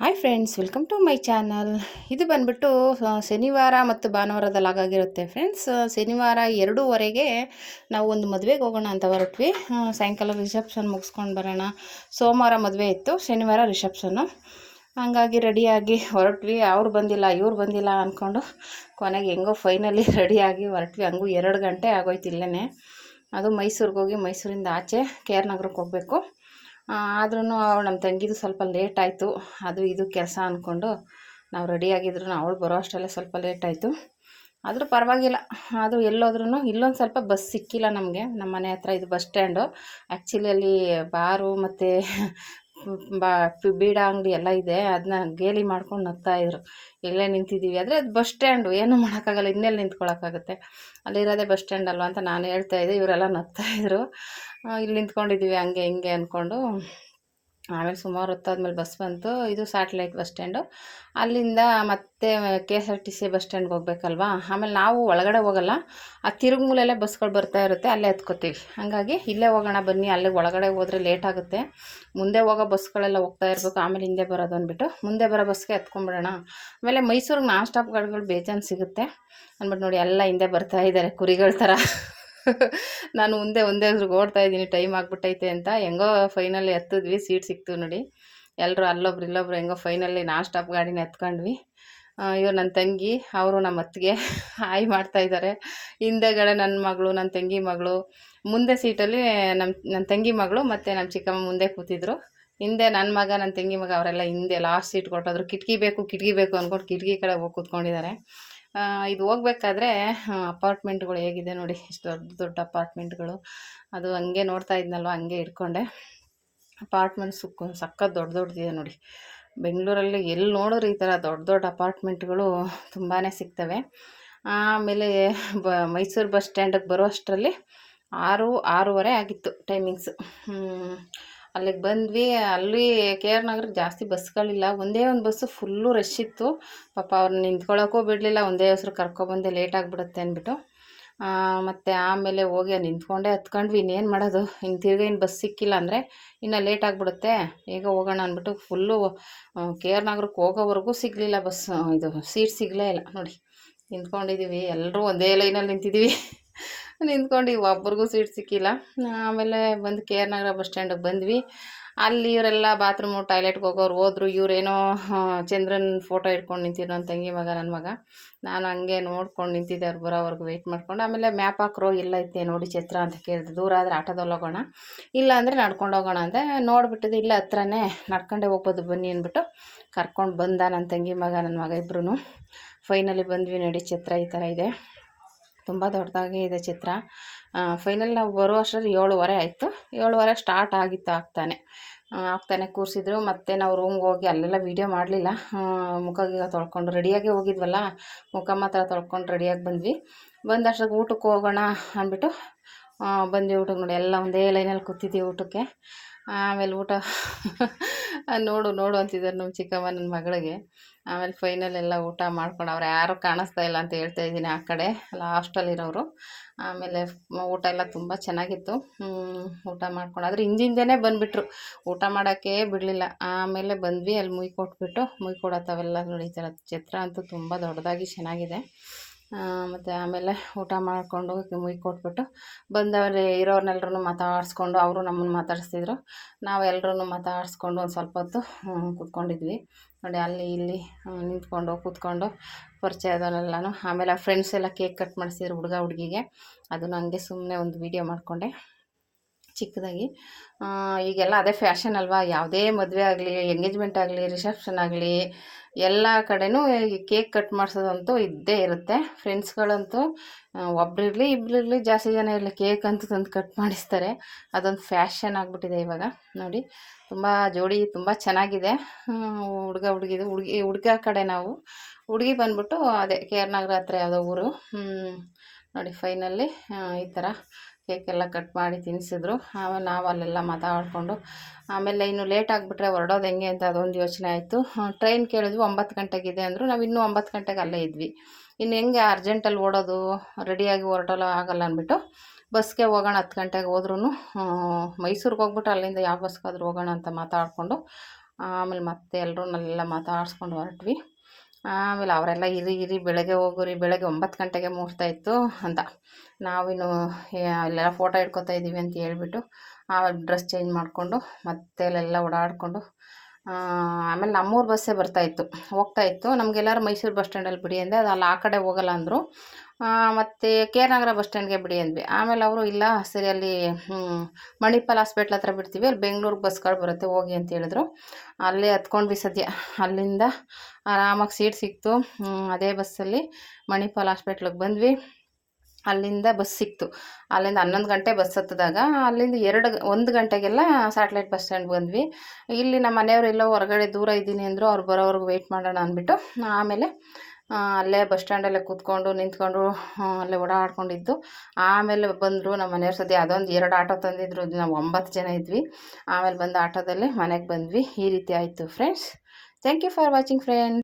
Hi friends welcome to my channel ಇದು ಬಂದ್ಬಿಟ್ಟು ಶನಿವಾರ ಮತ್ತು ಭಾನುವಾರದಲ್ಲಿ ಆಗಾಗಿರುತ್ತೆ ಫ್ರೆಂಡ್ಸ್ ಶನಿವಾರ ಎರಡೂವರೆಗೆ ನಾವು ಒಂದು ಮದುವೆಗೆ ಹೋಗೋಣ ಅಂತ ಹೊರಟ್ವಿ. ಸಾಯಂಕಾಲ ರಿಸೆಪ್ಷನ್ ಮುಗಿಸ್ಕೊಂಡು ಬರೋಣ. ಸೋಮವಾರ ಮದುವೆ ಇತ್ತು, ಶನಿವಾರ ರಿಸೆಪ್ಷನ್ನು ಹಂಗಾಗಿ ರೆಡಿಯಾಗಿ ಹೊರಟ್ವಿ. ಅವ್ರು ಬಂದಿಲ್ಲ, ಇವ್ರು ಬಂದಿಲ್ಲ ಅಂದ್ಕೊಂಡು ಕೊನೆಗೆ ಹೆಂಗೋ ಫೈನಲಿ ರೆಡಿಯಾಗಿ ಹೊರಟ್ವಿ. ಹಂಗೂ ಎರಡು ಗಂಟೆ ಆಗೋಯ್ತು ಇಲ್ಲೇ ಅದು ಮೈಸೂರಿಗೆ ಹೋಗಿ ಮೈಸೂರಿಂದ ಆಚೆ ಕೆ ಆರ್ ನಗರಕ್ಕೆ ಹೋಗಬೇಕು. ಆದ್ರೂ ನಮ್ಮ ತಂಗಿದು ಸ್ವಲ್ಪ ಲೇಟ್ ಆಯಿತು. ಅದು ಇದು ಕೆಲಸ ಅಂದ್ಕೊಂಡು ನಾವು ರೆಡಿಯಾಗಿದ್ರು ಅವಳು ಬರೋ ಅಷ್ಟರಲ್ಲೇ ಸ್ವಲ್ಪ ಲೇಟ್ ಆಯಿತು. ಆದರೂ ಪರವಾಗಿಲ್ಲ. ಅದು ಎಲ್ಲೋದ್ರೂ ಇಲ್ಲೊಂದು ಸ್ವಲ್ಪ ಬಸ್ ಸಿಕ್ಕಿಲ್ಲ ನಮಗೆ. ನಮ್ಮ ಮನೆ ಹತ್ರ ಇದು ಬಸ್ ಸ್ಟ್ಯಾಂಡು ಆ್ಯಕ್ಚುಲಿ ಅಲ್ಲಿ ಬಾರು ಮತ್ತು ಬಾ ಬೀಡ ಅಂಗಡಿ ಎಲ್ಲ ಇದೆ ಅದನ್ನ ಗೇಲಿ ಮಾಡ್ಕೊಂಡು ನಗ್ತಾಯಿದ್ರು ಇಲ್ಲೇ ನಿಂತಿದ್ದೀವಿ ಆದರೆ ಅದು ಬಸ್ ಸ್ಟ್ಯಾಂಡು ಏನೂ ಮಾಡೋಕ್ಕಾಗಲ್ಲ ಇನ್ನೆಲ್ಲಿ ನಿಂತ್ಕೊಳ್ಳೋಕ್ಕಾಗುತ್ತೆ ಅಲ್ಲಿರೋದೇ ಬಸ್ ಸ್ಟ್ಯಾಂಡ್ ಅಲ್ವಾ ಅಂತ ನಾನು ಹೇಳ್ತಾ ಇದ್ದೆ, ಇವರೆಲ್ಲ ನಗ್ತಾ ಇದ್ರು. ಇಲ್ಲಿ ನಿಂತ್ಕೊಂಡಿದ್ದೀವಿ ಹಂಗೆ ಹಿಂಗೆ ಅಂದ್ಕೊಂಡು ಆಮೇಲೆ ಸುಮಾರು ಹೊತ್ತಾದ್ಮೇಲೆ ಬಸ್ ಬಂತು. ಇದು ಸ್ಯಾಟಲೈಟ್ ಬಸ್ ಸ್ಟ್ಯಾಂಡು. ಅಲ್ಲಿಂದ ಮತ್ತೆ K S R T C bus ಸ್ಟ್ಯಾಂಡ್ಗೆ ಹೋಗ್ಬೇಕಲ್ವಾ? ಆಮೇಲೆ ನಾವು ಒಳಗಡೆ ಹೋಗಲ್ಲ. ಆ ತಿರುಗುಮೂಲೆಯಲ್ಲೇ ಬಸ್ಗಳು ಬರ್ತಾ ಇರುತ್ತೆ. ಅಲ್ಲೇ ಹತ್ಕೋತೀವಿ ಹಾಗಾಗಿ ಇಲ್ಲೇ ಹೋಗೋಣ ಬನ್ನಿ. ಅಲ್ಲೇ ಒಳಗಡೆ ಹೋದರೆ ಲೇಟ್ ಆಗುತ್ತೆ. ಮುಂದೆ ಹೋಗೋ ಬಸ್ಗಳೆಲ್ಲ ಹೋಗ್ತಾ ಇರಬೇಕು. ಆಮೇಲೆ ಹಿಂದೆ ಬರೋದು ಅಂದ್ಬಿಟ್ಟು. ಮುಂದೆ ಬರೋ ಬಸ್ಗೆ ಹತ್ಕೊಂಡ್ಬಿಡೋಣ ಆಮೇಲೆ ಮೈಸೂರಿಗೆ ನಾನ್ ಸ್ಟಾಪ್ ಗಾಡಿಗಳು ಬೇಜಾನ್ ಸಿಗುತ್ತೆ. ಅಂದ್ಬಿಟ್ಟು ನೋಡಿ ಎಲ್ಲ ಹಿಂದೆ ಬರ್ತಾ ಇದ್ದಾರೆ ಕುರಿಗಳ ಥರ. ನಾನು ಮುಂದೆ ಒಂದೇ ಓಡ್ತಾ ಇದ್ದೀನಿ ಟೈಮ್ ಆಗ್ಬಿಟ್ಟೈತೆ ಅಂತ. ಹೆಂಗೋ ಫೈನಲ್ ಎತ್ತಿದ್ವಿ ಸೀಟ್ ಸಿಕ್ತು ನೋಡಿ. ಎಲ್ಲರೂ ಅಲ್ಲೊಬ್ರು ಇಲ್ಲೊಬ್ರು ಹೆಂಗೋ ಫೈನಲಿ ನಾ ಸ್ಟಾಪ್ ಗಾಡಿನ ಎತ್ಕೊಂಡ್ವಿ. ಇವ್ರು ನನ್ನ ತಂಗಿ, ಅವರು ನಮ್ಮ ಅತ್ತಿಗೆ ಹಾಯ್ ಮಾಡ್ತಾಯಿದ್ದಾರೆ ಹಿಂದೆಗಡೆ ನನ್ನ ಮಗಳು ನನ್ನ ತಂಗಿ ಮಗಳು. ಮುಂದೆ ಸೀಟಲ್ಲಿ ನಮ್ಮ ನನ್ನ ತಂಗಿ ಮಗಳು ಮತ್ತು ನಮ್ಮ ಚಿಕ್ಕಮ್ಮ ಮುಂದೆ ಕೂತಿದ್ರು. ಹಿಂದೆ ನನ್ನ ಮಗ ನನ್ನ ತಂಗಿ ಮಗ, ಅವರೆಲ್ಲ ಹಿಂದೆ ಲಾಸ್ಟ್ ಸೀಟ್ ಕೊಟ್ಟೋದ್ರು. ಕಿಟಕಿ ಬೇಕು ಕಿಟಕಿ ಬೇಕು ಅಂದ್ಕೊಂಡು ಕಿಟಕಿ ಕಡೆ ಹೋಗಿ ಕೂತ್ಕೊಂಡಿದ್ದಾರೆ ಇದು ಹೋಗ್ಬೇಕಾದ್ರೆ ಅಪಾರ್ಟ್ಮೆಂಟ್ಗಳು ಹೇಗಿದೆ ನೋಡಿ ಎಷ್ಟು ದೊಡ್ಡ ದೊಡ್ಡ ಅಪಾರ್ಟ್ಮೆಂಟ್ಗಳು. ಅದು ಹಂಗೆ ನೋಡ್ತಾ ಇದ್ನಲ್ವ, ಹಂಗೆ ಇಟ್ಕೊಂಡೆ. ಅಪಾರ್ಟ್ಮೆಂಟ್ ಸುಕ್ಕ ಸಖತ್ ದೊಡ್ಡ ದೊಡ್ಡದಿದೆ ನೋಡಿ. ಬೆಂಗಳೂರಲ್ಲಿ ಎಲ್ಲಿ ನೋಡಿದ್ರು ಈ ಥರ ದೊಡ್ಡ ದೊಡ್ಡ ಅಪಾರ್ಟ್ಮೆಂಟ್ಗಳು ತುಂಬಾ ಸಿಗ್ತವೆ. ಆಮೇಲೆ ಬ, ಮೈಸೂರು ಬಸ್ ಸ್ಟ್ಯಾಂಡಿಗೆ ಬರೋ ಅಷ್ಟರಲ್ಲಿ ಆರು, ಆರೂವರೆ ಆಗಿತ್ತು ಟೈಮಿಂಗ್ಸು ಅಲ್ಲಿಗೆ ಬಂದ್ವಿ. ಅಲ್ಲಿ ಕೆ ಆರ್ ನಗರಕ್ಕೆ ಜಾಸ್ತಿ ಬಸ್ಗಳಿಲ್ಲ. ಒಂದೇ ಒಂದು ಬಸ್ಸು ಫುಲ್ಲು ರಶ್ ಇತ್ತು. ಪಾಪ ಅವ್ರು ನಿಂತ್ಕೊಳ್ಳೋಕ್ಕೂ ಬಿಡಲಿಲ್ಲ. ಒಂದೇ ಹೆಸ್ರು ಕರ್ಕೊಬಂದೆ ಲೇಟ್ ಆಗಿಬಿಡುತ್ತೆ ಅಂದ್ಬಿಟ್ಟು. ಮತ್ತು ಆಮೇಲೆ ಹೋಗಿ ನಿಂತ್ಕೊಂಡೆ. ಹತ್ಕೊಂಡ್ವಿ. ಇನ್ನೇನು ಮಾಡೋದು? ಇನ್ನು ತಿರ್ಗಿ ಇನ್ನು ಬಸ್ ಸಿಕ್ಕಿಲ್ಲ ಅಂದರೆ ಇನ್ನು ಲೇಟ್ ಆಗಿಬಿಡುತ್ತೆ. ಈಗ ಹೋಗೋಣ ಅಂದ್ಬಿಟ್ಟು ಫುಲ್ಲು ಕೆ ಆರ್ ನಗರಕ್ಕೆ ಹೋಗೋವರೆಗೂ ಸಿಗಲಿಲ್ಲ ಬಸ್. ಇದು ಸೀಟ್ ಸಿಗಲೇ ಇಲ್ಲ. ನೋಡಿ ನಿಂತ್ಕೊಂಡಿದ್ದೀವಿ ಎಲ್ಲರೂ ಒಂದೇ ಲೈನಲ್ಲಿ ನಿಂತಿದ್ದೀವಿ ನಿಂತ್ಕೊಂಡು ಒಬ್ರಿಗೂ ಸೀಟ್ ಸಿಕ್ಕಿಲ್ಲ. ಆಮೇಲೆ ಬಂದು ಕೆ ಆರ್ ನಗರ ಬಸ್ ಸ್ಟ್ಯಾಂಡಿಗೆ ಬಂದ್ವಿ. ಅಲ್ಲಿ ಇವರೆಲ್ಲ ಬಾತ್ರೂಮು, ಟಾಯ್ಲೆಟ್ಗೆ ಹೋಗೋರು ಹೋದ್ರು. ಇವರೇನೋ ಚಂದ್ರನ್ ಫೋಟೋ ಇಟ್ಕೊಂಡು ನಿಂತಿದ್ರು ನನ್ನ ತಂಗಿ ಮಗ ನನ್ನ ಮಗ. ನಾನು ಹಂಗೆ ನೋಡ್ಕೊಂಡು ನಿಂತಿದ್ದೆ. ಅವ್ರು ಬರೋವರೆಗೂ ವೆಯ್ಟ್ ಮಾಡ್ಕೊಂಡು. ಆಮೇಲೆ ಮ್ಯಾಪ್ ಹಾಕ್ರೋ ಎಲ್ಲೈತೆ ನೋಡಿ ಚಿತ್ರ ಅಂತ ಕೇಳಿದೆ. ದೂರ ಆದರೆ ಆಟೋದಲ್ಲಿ ಹೋಗೋಣ. ಇಲ್ಲ ಅಂದರೆ ನಡ್ಕೊಂಡು ಹೋಗೋಣ ಅಂದೆ. ನೋಡಿಬಿಟ್ಟಿದ್ದು ಇಲ್ಲ ಹತ್ರನೇ ನಡ್ಕೊಂಡೇ ಹೋಗ್ಬೋದು ಬನ್ನಿ ಅಂದ್ಬಿಟ್ಟು ಕರ್ಕೊಂಡು ಬಂದ ನನ್ನ ತಂಗಿ ಮಗ ನನ್ನ ಮಗ ಇಬ್ಬರೂ ಫೈನಲಿ ಬಂದ್ವಿ ನೋಡಿ ಚಿತ್ರ ಈ ಥರ ಇದೆ. ತುಂಬ ದೊಡ್ಡದಾಗೇ ಇದೆ ಚಿತ್ರ. ಫೈನಲ್ ನಾವು ಬರೋ ಅಷ್ಟರಲ್ಲಿ ಏಳುವರೆ ಆಯಿತು. ಏಳುವರೆ ಸ್ಟಾರ್ಟ್ ಆಗಿತ್ತು, ಆಗ್ತಾನೆ. ಆಗ್ತಾನೆ ಕೂರಿಸಿದ್ರು. ಮತ್ತು ನಾವು ರೂಮ್ಗೆ ಹೋಗಿ ಅಲ್ಲೆಲ್ಲ ವೀಡಿಯೋ ಮಾಡಲಿಲ್ಲ. ಮುಖ ಗೀಗ ತೊಳ್ಕೊಂಡು ರೆಡಿಯಾಗಿ ಹೋಗಿದ್ವಲ್ಲ, ಮುಖ ಮಾತ್ರ ತೊಳ್ಕೊಂಡು ರೆಡಿಯಾಗಿ ಬಂದ್ವಿ. ಬಂದ ಊಟಕ್ಕೆ ಹೋಗೋಣ ಅಂದ್ಬಿಟ್ಟು ಬಂದ್ವಿ ಊಟಕ್ಕೆ ನೋಡಿ, ಎಲ್ಲ ಒಂದೇ ಲೈನಲ್ಲಿ ಕೂತಿದ್ದೀವಿ ಊಟಕ್ಕೆ. ಆಮೇಲೆ ಊಟ ನೋಡು ನೋಡು ಅಂತಿದ್ದಾರೆ ನಮ್ಮ ಚಿಕ್ಕಮ್ಮ ನನ್ನ ಮಗಳಿಗೆ. ಆಮೇಲೆ ಫೈನಲ್ ಎಲ್ಲ ಊಟ ಮಾಡ್ಕೊಂಡು ಅವ್ರು ಯಾರೂ ಕಾಣಿಸ್ತಾ ಇಲ್ಲ ಅಂತ ಹೇಳ್ತಾ ಇದ್ದೀನಿ ಆ ಕಡೆ ಲಾಸ್ಟಲ್ಲಿರೋರು ಆಮೇಲೆ ಊಟ ಎಲ್ಲ ತುಂಬ ಚೆನ್ನಾಗಿತ್ತು. ಊಟ ಮಾಡ್ಕೊಂಡು, ಆದರೆ ಹಿಂದಿಂದನೇ ಬಂದುಬಿಟ್ರು. ಊಟ ಮಾಡೋಕ್ಕೆ ಬಿಡಲಿಲ್ಲ. ಆಮೇಲೆ ಬಂದ್ವಿ, ಅಲ್ಲಿ ಮುಯ್ ಕೊಟ್ಬಿಟ್ಟು ಮುಯ್ ಕೊಡತ್ತವೆಲ್ಲ ನೋಡಿ ಈ ಥರ ಚಿತ್ರ ಅಂತೂ ತುಂಬ ದೊಡ್ಡದಾಗಿ ಚೆನ್ನಾಗಿದೆ. ಮತ್ತು ಆಮೇಲೆ ಊಟ ಮಾಡಿಕೊಂಡು ಮುಯ್ ಕೊಟ್ಬಿಟ್ಟು ಬಂದವ್ರು ಇರೋರ್ನೆಲ್ರೂ ಮಾತಾಡಿಸ್ಕೊಂಡು ಅವರು ನಮ್ಮನ್ನು ಮಾತಾಡಿಸ್ತಿದ್ರು. ನಾವು ಎಲ್ಲರೂ ಮಾತಾಡಿಸ್ಕೊಂಡು ಒಂದು ಸ್ವಲ್ಪ ಹೊತ್ತು ಕೂತ್ಕೊಂಡಿದ್ವಿ. ನೋಡಿ, ಅಲ್ಲಿ ಇಲ್ಲಿ ನಿಂತ್ಕೊಂಡು, ಕೂತ್ಕೊಂಡು ಪರಿಚಯ ಅದನ್ನೆಲ್ಲನು ಆಮೇಲೆ ಫ್ರೆಂಡ್ಸ್ ಎಲ್ಲ ಕೇಕ್ ಕಟ್ ಮಾಡಿಸಿದ್ರು ಹುಡುಗ ಹುಡುಗಿಗೆ. ಅದನ್ನು ಹಂಗೆ ಸುಮ್ಮನೆ ಒಂದು ವೀಡಿಯೋ ಮಾಡಿಕೊಂಡೆ. ಚಿಕ್ಕದಾಗಿ. ಈಗೆಲ್ಲ ಅದೇ ಫ್ಯಾಷನ್ ಅಲ್ವಾ? ಯಾವುದೇ ಮದುವೆ ಆಗಲಿ, ಎಂಗೇಜ್ಮೆಂಟ್ ಆಗಲಿ, ರಿಸೆಪ್ಷನ್ ಆಗಲಿ, ಎಲ್ಲ ಕಡೆನೂ ಈ ಕೇಕ್ ಕಟ್ ಮಾಡಿಸೋದಂತೂ ಇದ್ದೇ ಇರುತ್ತೆ. ಫ್ರೆಂಡ್ಸ್ಗಳಂತೂ ಇಬ್ರು ಇರಲಿ ಜಾಸ್ತಿ ಜನ ಇರಲಿ ಕೇಕ್ ಅಂತೂ ತಂದು ಕಟ್ ಮಾಡಿಸ್ತಾರೆ. ಅದೊಂದು ಫ್ಯಾಷನ್ ಆಗಿಬಿಟ್ಟಿದೆ ಇವಾಗ. ನೋಡಿ, ತುಂಬ ಜೋಡಿ, ತುಂಬ ಚೆನ್ನಾಗಿದೆ. ಹುಡುಗ, ಹುಡುಗಿದು, ಹುಡುಗಿ, ಹುಡುಗ ಕಡೆ ನಾವು. ಹುಡುಗಿ ಬಂದ್ಬಿಟ್ಟು ಅದೇ, ಕೆ ಆರ್ ನಗರ ಹತ್ರ ಯಾವುದೋ ಊರು. ನೋಡಿ ಫೈನಲ್ಲಿ ಈ ಥರ ಕೇಕ್ ಎಲ್ಲ ಕಟ್ ಮಾಡಿ ತಿನ್ನಿಸಿದ್ರು ಆಮೇಲೆ ನಾವು ಅಲ್ಲೆಲ್ಲ ಮಾತಾಡಿಕೊಂಡು, ಆಮೇಲೆ ಇನ್ನು ಲೇಟ್ ಆಗಿಬಿಟ್ರೆ ಹೊರಡೋದು ಹೆಂಗೆ ಅಂತ ಅದೊಂದು ಯೋಚನೆ ಆಯಿತು. ಟ್ರೈನ್ ಕೇಳಿದ್ವಿ, ಒಂಬತ್ತು ಗಂಟೆಗಿದೆ ಅಂದರು. ನಾವು ಇನ್ನೂ ಒಂಬತ್ತು ಗಂಟೆಗೆ ಅಲ್ಲೇ ಇದ್ವಿ. ಇನ್ನು ಹೆಂಗೆ ಅರ್ಜೆಂಟಲ್ಲಿ ಓಡೋದು ರೆಡಿಯಾಗಿ ಹೊರಟಲ್ಲ ಆಗಲ್ಲ ಅಂದ್ಬಿಟ್ಟು ಬಸ್ಗೆ ಹೋಗೋಣ ಹತ್ತು ಗಂಟೆಗೆ ಹೋದ್ರೂ ಮೈಸೂರಿಗೆ ಹೋಗ್ಬಿಟ್ಟು ಅಲ್ಲಿಂದ ಯಾವ ಬಸ್ಗಾದ್ರೂ ಹೋಗೋಣ ಅಂತ ಮಾತಾಡಿಕೊಂಡು, ಆಮೇಲೆ ಮತ್ತೆ ಎಲ್ಲರೂ ನಲ್ಲೆಲ್ಲ ಮಾತಾಡಿಸ್ಕೊಂಡು ಹೊರಟ್ವಿ. ಆಮೇಲೆ ಅವರೆಲ್ಲ ಇರಿ ಇರಿ, ಬೆಳಗ್ಗೆ ಹೋಗೋರಿ, ಬೆಳಗ್ಗೆ ಒಂಬತ್ತು ಗಂಟೆಗೆ ಮುಹೂರ್ತ ಇತ್ತು ಅಂತ. ನಾವಿನ್ನು ಅಲ್ಲೆಲ್ಲ ಫೋಟೋ ಇಟ್ಕೊತಾ ಇದ್ದೀವಿ ಅಂತ ಹೇಳ್ಬಿಟ್ಟು ಆಮೇಲೆ ಡ್ರೆಸ್ ಚೇಂಜ್ ಮಾಡಿಕೊಂಡು ಮತ್ತೆ ಅಲ್ಲೆಲ್ಲ ಓಡಾಡಿಕೊಂಡು ಆಮೇಲೆ ನಮ್ಮೂರು ಬಸ್ಸೇ ಬರ್ತಾಯಿತ್ತು ಹೋಗ್ತಾಯಿತ್ತು ನಮಗೆಲ್ಲರೂ ಮೈಸೂರು ಬಸ್ ಸ್ಟ್ಯಾಂಡಲ್ಲಿ ಬಿಡಿ ಅಂದೆ. ಅದು ಅಲ್ಲಿ ಆ ಕಡೆ ಹೋಗಲ್ಲ ಅಂದರು. ಮತ್ತು ಕೆ ಆರ್ ನಗರ ಬಸ್ ಸ್ಟ್ಯಾಂಡ್ಗೆ ಬಿಡಿ ಅಂದ್ವಿ. ಆಮೇಲೆ ಅವರು, ಇಲ್ಲ, ಸರಿ, ಅಲ್ಲಿ ಮಣಿಪಾಲ್ ಹಾಸ್ಪಿಟ್ಲ್ ಹತ್ರ ಬಿಡ್ತೀವಿ. ಅಲ್ಲಿ ಬಸ್ ಬಸ್ಗಳು ಬರುತ್ತೆ, ಹೋಗಿ ಅಂತ ಹೇಳಿದ್ರು. ಅಲ್ಲೇ ಹತ್ಕೊಂಡ್ವಿ ಸದ್ಯ. ಅಲ್ಲಿಂದ ಆರಾಮಾಗಿ ಸೀಟ್ ಸಿಕ್ತು. ಅದೇ ಬಸ್ಸಲ್ಲಿ ಮಣಿಪಾಲ್ ಹಾಸ್ಪಿಟ್ಲಿಗೆ ಬಂದ್ವಿ. ಅಲ್ಲಿಂದ ಬಸ್ ಸಿಕ್ತು. ಅಲ್ಲಿಂದ ಹನ್ನೊಂದು ಗಂಟೆ ಬಸ್ ಹತ್ತಿದಾಗ ಅಲ್ಲಿಂದ ಎರಡು ಒಂದು ಗಂಟೆಗೆಲ್ಲ ಸ್ಯಾಟ್ಲೈಟ್ ಬಸ್ ಸ್ಟ್ಯಾಂಡ್ ಬಂದ್ವಿ. ಇಲ್ಲಿ ನಮ್ಮ ಮನೆಯವರು ಎಲ್ಲೋ ಹೊರಗಡೆ ದೂರ ಇದ್ದೀನಿ ಅಂದರು ಅವ್ರು ಬರೋವರೆಗೂ ವೆಯ್ಟ್ ಮಾಡೋಣ ಅಂದ್ಬಿಟ್ಟು ಆಮೇಲೆ ಅಲ್ಲೇ ಬಸ್ ಸ್ಟ್ಯಾಂಡಲ್ಲೇ ಕೂತ್ಕೊಂಡು ನಿಂತ್ಕೊಂಡು ಅಲ್ಲೇ ಓಡಾಡ್ಕೊಂಡಿದ್ದು. ಆಮೇಲೆ ಬಂದರು ನಮ್ಮ ಮನೆಯವ್ರ ಸದ್ಯ ಅದೊಂದು ಎರಡು ಆಟೋ ತಂದಿದ್ರು, ನಾವು ಒಂಬತ್ತು ಜನ ಇದ್ವಿ. ಆಮೇಲೆ ಬಂದು ಆಟೋದಲ್ಲಿ ಮನೆಗೆ ಬಂದ್ವಿ. ಈ ರೀತಿ ಆಯಿತು friends. Thank you for watching friends